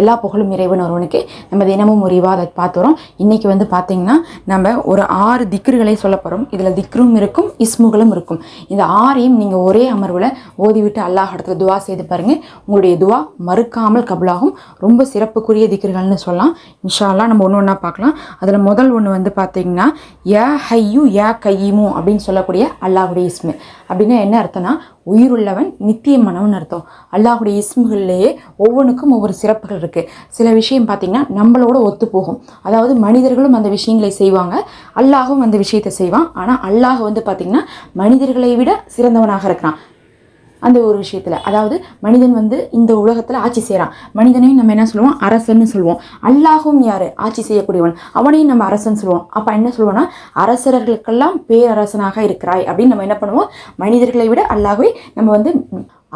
எல்லா புகழும் இறைவன் ஒருவனுக்கு. நம்ம தினமும் ஒரு அதை பார்த்து வரோம் வந்து பார்த்தீங்கன்னா நம்ம ஒரு ஆறு திக்ருகளை சொல்ல போகிறோம் இதில் திக்ரும் இருக்கும் இஸ்முகளும் இருக்கும். இந்த ஆறையும் நீங்கள் ஒரே அமர்வில் ஓதிவிட்டு அல்லாஹ் இடத்துல துவா செய்து பாருங்கள் உங்களுடைய துவா மறுக்காமல் கபுலாகும். ரொம்ப சிறப்புக்குரிய திக்ருகள்னு சொல்லலாம். இன்ஷால்லாம் நம்ம ஒன்று ஒன்றா பார்க்கலாம். அதில் முதல் ஒன்று வந்து பார்த்தீங்கன்னா யா ஹையு யா கையிமு அப்படின்னு சொல்லக்கூடிய அல்லாஹுடைய இஸ்மு. அப்படின்னா என்ன அர்த்தம்னா உயிருள்ளவன் நித்தியமானவன் அர்த்தம். அல்லாஹுடைய இஸ்முகள்லேயே ஒவ்வொன்றுக்கும் ஒவ்வொரு சிறப்புகள் இருக்குது சில விஷயம் பார்த்திங்கன்னா நம்மளோட ஒத்து போகும். அதாவது மனிதர்களும் அந்த விஷயங்களை செய்வாங்க. அல்லாஹும் அந்த விஷயத்தை செய்வான். ஆனால் அல்லாஹ் வந்து பார்த்திங்கன்னா மனிதர்களை விட சிறந்தவனாக இருக்கிறான். அந்த ஒரு விஷயத்தில். அதாவது மனிதன் வந்து இந்த உலகத்தில் ஆட்சி செய்கிறான் மனிதனையும் நம்ம என்ன சொல்லுவோம்? அரசன்னு சொல்லுவோம். அல்லாஹும் யார்? ஆட்சி செய்யக்கூடியவன். அவனையும் நம்ம அரசன் சொல்லுவோம். அப்போ என்ன சொல்லுவோம்னா அரசர்களுக்கெல்லாம் பேரரசனாக இருக்கிறாய் அப்படின்னு நம்ம என்ன பண்ணுவோம்? மனிதர்களை விட அல்லாஹை நம்ம வந்து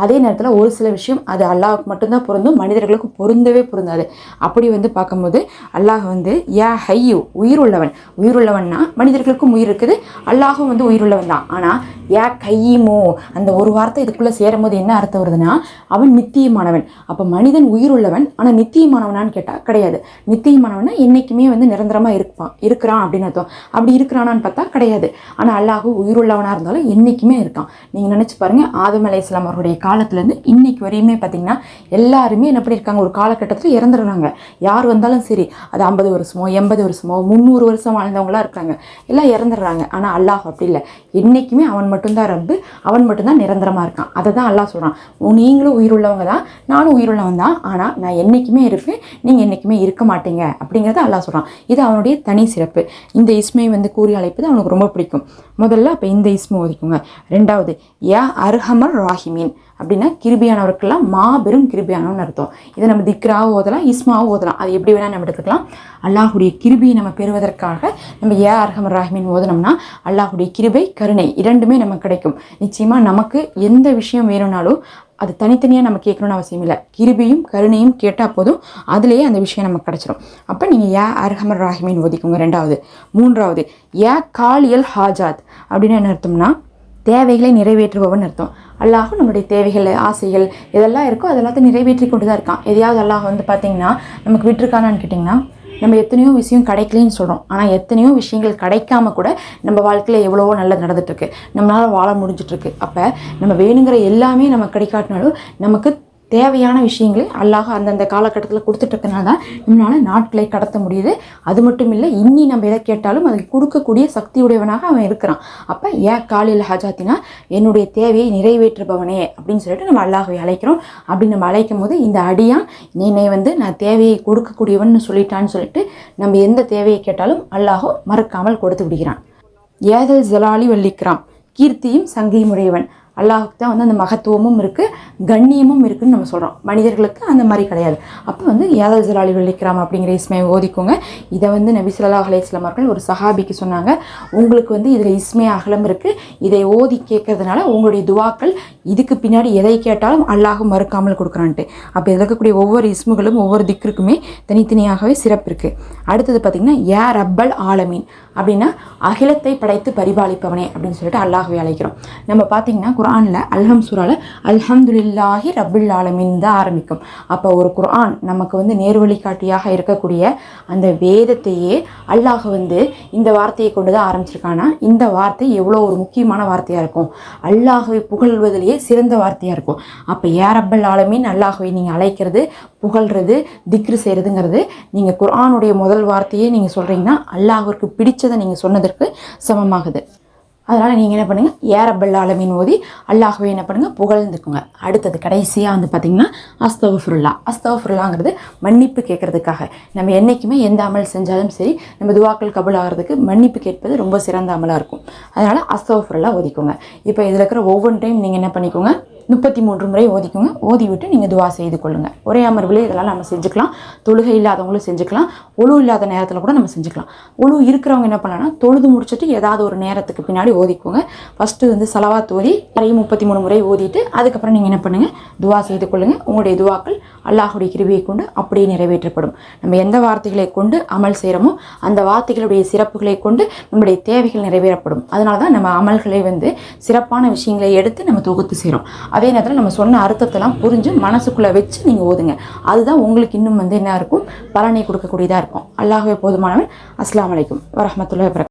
அதே நேரத்தில் ஒரு சில விஷயம் அது அல்லாஹுக்கு மட்டும்தான் பொருந்தும் மனிதர்களுக்கு பொருந்தவே பொருந்தாது. அப்படி வந்து பார்க்கும்போது அல்லாஹ் வந்து யா ஹையு உயிருள்ளவன். உயிருள்ளவன்னா மனிதர்களுக்கும் உயிர் இருக்குது அல்லாஹும் வந்து உயிருள்ளவன் தான். ஆனால் யா கையுமோ அந்த ஒரு வார்த்தை இதுக்குள்ளே சேரும் போது என்ன அர்த்தம் வருதுன்னா அவன் நித்தியமானவன். அப்போ மனிதன் உயிருள்ளவன் ஆனால் நித்தியமானவனான்னு கேட்டால் கிடையாது. நித்தியமானவனா என்றைக்குமே வந்து நிரந்தரமாக இருப்பான் இருக்கிறான் அப்படின்னு அர்த்தம். அப்படி இருக்கிறானான்னு பார்த்தா கிடையாது. ஆனால் அல்லாஹு உயிருள்ளவனாக இருந்தாலும் என்றைக்குமே இருக்கான். நீங்கள் நினச்சி பாருங்கள் ஆதம் அலை இஸ்லாம் அவருடைய காலத்துலேருந்து இன்னைக்கு வரையுமே பார்த்தீங்கன்னா எல்லாருமே என்ன பண்ணியிருக்காங்க? ஒரு காலகட்டத்தில் இறந்துடுறாங்க. யார் வந்தாலும் சரி அது ஐம்பது வருஷமோ எண்பது வருஷமோ முந்நூறு வருஷம் வாழ்ந்தவங்களா இருக்காங்க. எல்லாம் இறந்துடுறாங்க. ஆனால் அல்லாஹ் அப்படி இல்லை. என்றைக்குமே அவன் மட்டும்தான் ரப்பு அவன் மட்டும்தான் நிரந்தரமாக இருக்கான். அதை தான் அல்லாஹ் சொல்கிறான் நீங்களும் உயிருள்ளவங்க தான். நானும் உயிருள்ளவன் தான். ஆனால் நான் என்றைக்குமே இருப்பேன். நீங்கள் என்றைக்குமே இருக்க மாட்டீங்க. அப்படிங்கிறத அல்லாஹ் சொல்கிறான் இது அவனுடைய தனி சிறப்பு. இந்த இஸ்மை வந்து கூறி அழைப்பது அவனுக்கு ரொம்ப பிடிக்கும். முதல்ல அப்போ இந்த இஸ்மை ஒதுக்குங்க ரெண்டாவது யா அர்ஹமர் ராஹிமீன். அப்படின்னா கிருபியானவருக்கெல்லாம் மாபெரும் கிருபியானவன் அர்த்தம். இதை நம்ம திக்ராவும் ஓதலாம் இஸ்மாவும் ஓதலாம். அது எப்படி வேணால் நம்ம எடுத்துக்கலாம். அல்லாஹுடைய கிருபியை நம்ம பெறுவதற்காக நம்ம ஏ அர்ஹமர் ராஹிமின் ஓதனோம்னா அல்லாஹுடைய கிருபை கருணை இரண்டுமே நமக்கு கிடைக்கும். நிச்சயமாக நமக்கு எந்த விஷயம் வேணும்னாலும் அது தனித்தனியாக நம்ம கேட்கணும்னு அவசியம் இல்லை. கிருபியும் கருணையும் கேட்டால் போதும். அதுலேயே அந்த விஷயம் நமக்கு கிடச்சிரும். அப்போ நீங்கள் ஏ அர்ஹமர் ராஹிமின் ஒதிக்குங்க ரெண்டாவது. மூன்றாவது. ஏ காலியல் ஹாஜாத். அப்படின்னு என்ன அர்த்தம்னா தேவைகளை நிறைவேற்றுபவன் அர்த்தம். அல்லாஹும் நம்மளுடைய தேவைகள் ஆசைகள் எதெல்லாம் இருக்கோ அதெல்லாத்தையும் நிறைவேற்றி கொண்டு தான் இருக்கான். எதையாவது அல்லாஹ் வந்து பார்த்தீங்கன்னா நமக்கு விட்டுருக்கானான்னு கேட்டிங்கன்னா நம்ம எத்தனையோ விஷயம் கிடைக்கலன்னு சொல்கிறோம் ஆனால் எத்தனையோ விஷயங்கள் கிடைக்காம கூட நம்ம வாழ்க்கையில் எவ்வளவோ நல்லது நடந்துட்டுருக்கு நம்மளால் வாழ முடிஞ்சிட்ருக்கு அப்போ நம்ம வேணுங்கிற எல்லாமே நம்ம கிடைக்காட்டினாலும் நமக்கு தேவையான விஷயங்களை அல்லாஹ் அந்தந்த காலகட்டத்தில் கொடுத்துட்ருக்கனால தான் நம்மளால் நாட்களை கடத்த முடியுது. அது மட்டும் இல்லை இன்னி நம்ம எதை கேட்டாலும் அதை கொடுக்கக்கூடிய சக்தி உடையவனாக அவன் இருக்கிறான். அப்போ ஏன் காலையில் ஹஜாத்தினா என்னுடைய தேவையை நிறைவேற்றுபவனே அப்படின்னு சொல்லிட்டு நம்ம அல்லாஹை அழைக்கிறோம். அப்படி நம்ம அழைக்கும் போது இந்த அடியான் என்னை வந்து நான் தேவையை கொடுக்கக்கூடியவன் சொல்லிட்டான்னு சொல்லிட்டு நம்ம எந்த தேவையை கேட்டாலும் அல்லாஹோ மறக்காமல் கொடுத்து விடுகிறான். ஏதல் ஜலாலி வல்லிக்கிறான் கீர்த்தியும் சங்கையும் உடையவன். அல்லாஹுக்கு தான் வந்து அந்த மகத்துவமும் இருக்குது கண்ணியமும் இருக்குதுன்னு நம்ம சொல்கிறோம் மனிதர்களுக்கு அந்த மாதிரி கிடையாது. அப்போ வந்து ஏதல் ஜலாலி வெள்ளிக்கிராம் அப்படிங்கிற இஸ்மையை ஓதிக்கோங்க. இதை வந்து நபி சொல்லா அலையம் அவர்கள் ஒரு சஹாபிக்கு சொன்னாங்க. உங்களுக்கு வந்து இதில் இஸ்மே அகலம் இருக்குது இதை ஓதி கேட்கறதுனால உங்களுடைய துவாக்கள் இதுக்கு பின்னாடி எதை கேட்டாலும் அல்லாஹும் மறுக்காமல் கொடுக்குறான்ட்டு. அப்போ இதில் இருக்கக்கூடிய ஒவ்வொரு இஸ்முகளும் ஒவ்வொரு திக்கிற்குமே தனித்தனியாகவே சிறப்பு இருக்குது அடுத்தது பார்த்திங்கன்னா ஏ ரப்பல் ஆலமீன். அப்படின்னா அகிலத்தை படைத்து பரிபாலிப்பவனே அப்படின்னு சொல்லிட்டு அல்லாஹ்வை அழைக்கிறோம். நம்ம பார்த்தீங்கன்னா குர்ஆனில் அல்ஹம் சூறால அல்ஹம்துலில்லாஹி ரபுல் ஆலமீன் தான் ஆரம்பிக்கும். அப்போ ஒரு குர்ஆன் நமக்கு வந்து நேர்வழிகாட்டியாக இருக்கக்கூடிய அந்த வேதத்தையே அல்லாஹ் வந்து இந்த வார்த்தையை கொண்டு தான் ஆரம்பிச்சிருக்கானா? இந்த வார்த்தை எவ்வளோ ஒரு முக்கியமான வார்த்தையாக இருக்கும்? அல்லாஹுவை புகழ்வதிலேயே சிறந்த வார்த்தையாக இருக்கும். அப்போ ஏ ரப்பல் ஆலமீன் அல்லாஹுவை நீங்கள் அழைக்கிறது புகழ்றது திக்ரு செய்கிறதுங்கிறது நீங்கள் குர்ஆனுடைய முதல் வார்த்தையே நீங்கள் சொல்கிறீங்கன்னா அல்லாஹ்விற்கு பிடிச்சதை நீங்கள் சொன்னதற்கு சமமாகுது. அதனால் நீங்கள் என்ன பண்ணுங்கள் ஏரப்பல் ஆலமீன் ஓதி அல்லாஹ்வை என்ன பண்ணுங்கள் புகழ்ந்துக்குங்க. அடுத்தது கடைசியாக வந்து பார்த்திங்கன்னா அஸ்தவஃபுருல்லா அஸ்தவஃபுருல்லாங்கிறது மன்னிப்பு கேட்குறதுக்காக. நம்ம என்றைக்குமே எந்த அமல் செஞ்சாலும் சரி நம்ம துவாக்கள் கபுல் ஆகிறதுக்கு மன்னிப்பு கேட்பது ரொம்ப சிறந்த அமலாக இருக்கும். அதனால் அஸ்தவஃபுருல்லா ஒதிக்குங்க. இப்போ இதில் இருக்கிற ஒவ்வொன்றையும் நீங்கள் என்ன பண்ணிக்கோங்க? முப்பத்தி மூன்று முறை ஓதிக்குங்க. ஓதி விட்டு நீங்கள் துவா செய்து கொள்ளுங்கள் ஒரே அமர்வில் இதெல்லாம் நம்ம செஞ்சுக்கலாம். தொழுகை இல்லாதவங்களும் செஞ்சுக்கலாம். ஒழு இல்லாத நேரத்தில் கூட நம்ம செஞ்சுக்கலாம். ஒழு இருக்கிறவங்க என்ன பண்ணலாம்னா தொழுது முடிச்சுட்டு ஏதாவது ஒரு நேரத்துக்கு பின்னாடி ஓதிக்குங்க. ஃபஸ்ட்டு வந்து செலவாத் ஓதி அதையும் முப்பத்தி மூணு முறை ஓதிட்டு அதுக்கப்புறம் நீங்கள் என்ன பண்ணுங்கள் துவா செய்து கொள்ளுங்கள் உங்களுடைய துவாக்கள் அல்லாஹுடைய கிருபியை கொண்டு அப்படியே நிறைவேற்றப்படும். நம்ம எந்த வார்த்தைகளை கொண்டு அமல் செய்கிறோமோ அந்த வார்த்தைகளுடைய சிறப்புகளை கொண்டு நம்முடைய தேவைகள் நிறைவேறப்படும். அதனால தான் நம்ம அமல்களை வந்து சிறப்பான விஷயங்களை எடுத்து நம்ம தொகுத்து செய்கிறோம் அதே நேரத்தில் நம்ம சொன்ன அர்த்தத்தெல்லாம் புரிஞ்சு மனசுக்குள்ளே வச்சு நீங்கள் ஓதுங்க. அதுதான் உங்களுக்கு இன்னும் வந்து என்ன இருக்கும்? பலனை கொடுக்கக்கூடியதாக இருக்கும். அல்லாஹே போதுமானவன். அஸ்லாம் அலைக்கும். வரமத்துல